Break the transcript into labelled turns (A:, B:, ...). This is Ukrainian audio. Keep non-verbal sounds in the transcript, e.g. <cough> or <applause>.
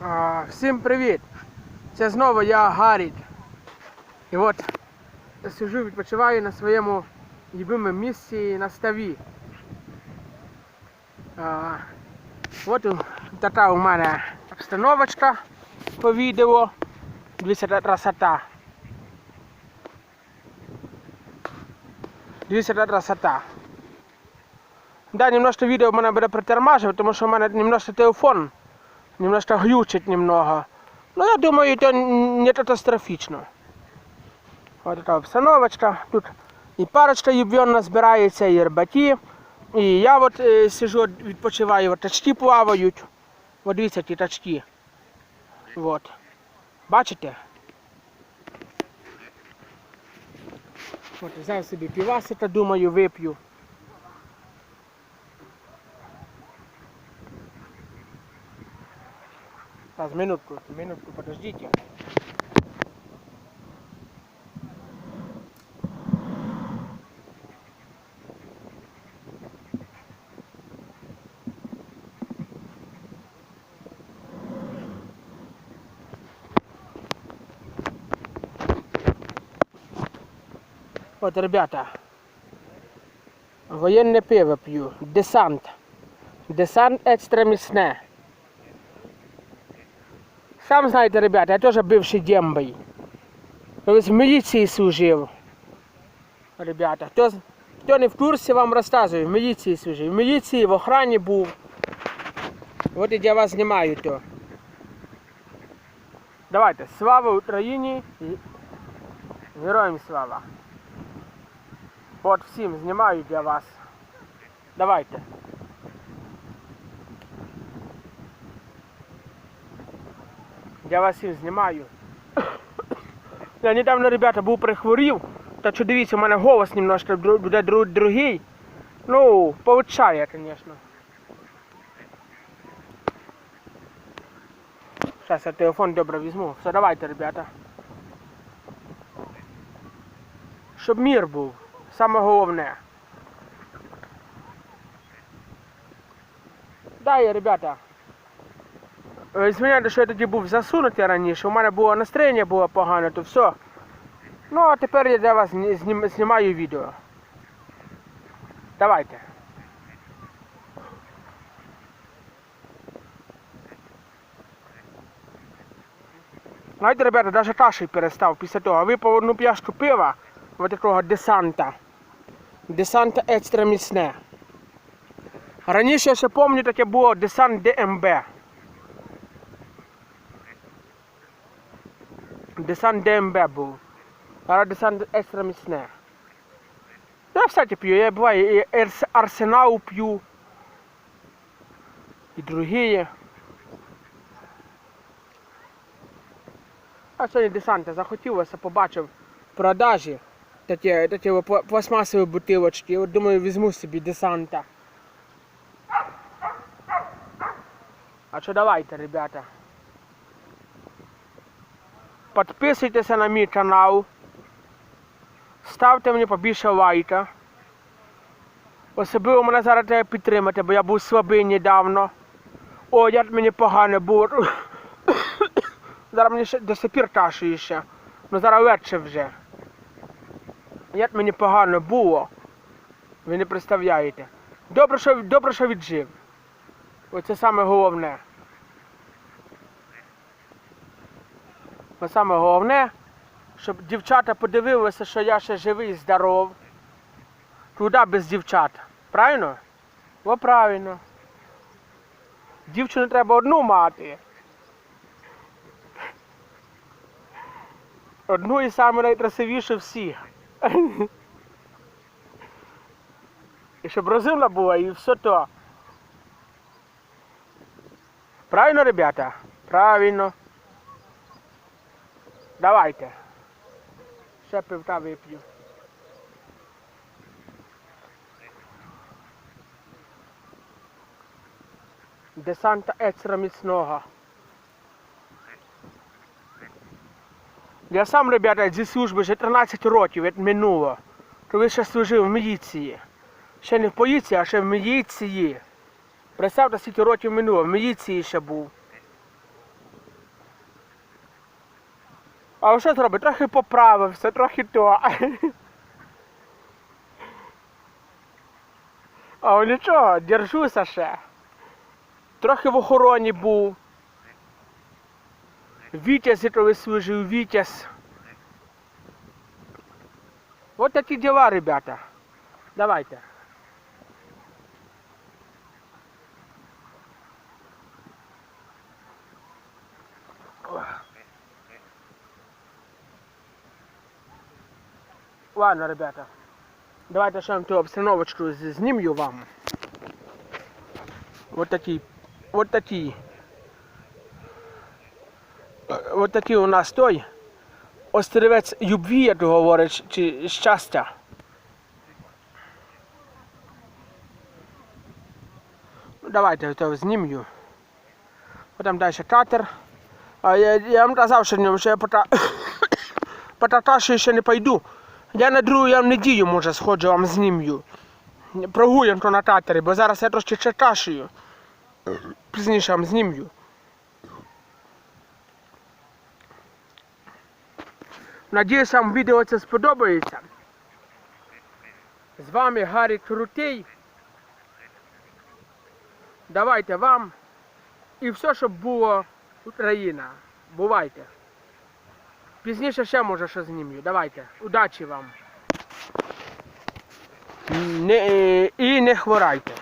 A: А, Всім привіт! Це знову я Гарік. І от я сижу, відпочиваю на своєму любимому місці на ставі. А, от така у мене обстановочка по відео. Дивіться, красота. Дивіться, красота. Да, немножко відео в мене буде притормажувати, тому що в мене немножко телефон немножко глючит немного. Но я думаю, это не катастрофично. Вот така обстановочка. Тут і парочка юбьонна збирається, і рибаки. І я от е, сижу, відпочиваю, от тачки плавають. От дивіться ті тачки. Вот. Бачите? От взяв собі півасика, думаю, вип'ю. Сейчас, минутку, минутку, подождите. Вот, ребята, военное пиво пью, десант. Десант экстра мясное. Сам знаєте, ребята, я теж бивший дембой. В міліції служив. Ребята, хто, хто не в курсі, вам розказую, в міліції служив. В міліції, в охрані був. От і я вас знімаю то. Давайте, слава Україні героям слава. От всім знімаю для вас. Давайте. Я вас всіх знімаю. Я недавно, ребята, був прихворів. Так що дивіться, у мене голос немножко буде другий. Ну, получає, звісно. Зараз я телефон добре візьму. Все, давайте, ребята. Щоб мір був. Саме головне. Да, я, ребята. Е, Звиняйте, що я тоді був засунутий раніше, у мене було настроєння було погане, то все. Ну, а тепер я для вас знімаю відео. Давайте. Знаєте, ребята, навіть каші перестав після того. Випав одну пляшку пива, ось такого десанта. Десанта екстра міцне. Раніше я ще пам'ятаю, таке було десант ДМБ. Зараз десант екстра міцне. Я всяке п'ю, я буває і Ерс- Арсенал п'ю. І другі. А сьогодні десанта захотілося, побачив продажі такі, такі пластмасові бутилочки. От думаю, візьму собі десанта. А що давайте, ребята. Підписуйтеся на мій канал. Ставте мені побільше лайка. Особливо мене зараз треба підтримати, бо я був слабий недавно. О, як мені погано було. <coughs> зараз мені ще до сих пір кашує ще. Ну зараз легше вже. Як мені погано було. Ви не представляєте. Добре, що, добре, що віджив. Оце саме головне. Бо саме головне, щоб дівчата подивилися, що я ще живий і здоров. Куди без дівчат? Правильно? О, правильно. Дівчину треба одну мати. Одну і саме найкрасивішу всіх. І щоб розумна була і все то. Правильно, ребята? Правильно. Давайте. Ще пивка вип'ю. Десанта екстра міцного. Я сам, ребята, зі служби вже 13 років, як минуло. Коли ще служив в міліції. Ще не в поліції, а ще в міліції. Представте, скільки років минуло, в міліції ще був. А що зробить? Трохи поправився, трохи то. А нічого, держуся ще. Трохи в охороні був. Вітязь то вислужив, Вітязь. Вот такі дела, ребята. Давайте. Ладно, ребята. Давайте ще ту обстановочку з- знім'ю вам. Вот такі. Вот такі. Е, Вот такий у нас той. Острівець любві, як говорить, чи щастя. Ну, давайте то знім'ю. Потім далі катер. А я, я вам казав, що я <coughs> по, та... по Таташі ще не пойду. Я на другу я неділю, може, сходжу, вам знім'ю. Прогуємо то на катері, бо зараз я трошки чекашую. Пізніше вам знім'ю. Надіюсь, вам відео це сподобається. З вами Гаррі Крутий. Давайте вам і все, щоб було Україна. Бувайте. Пізніше ще може що знімлю. Давайте. Удачі вам. Не, і не хворайте.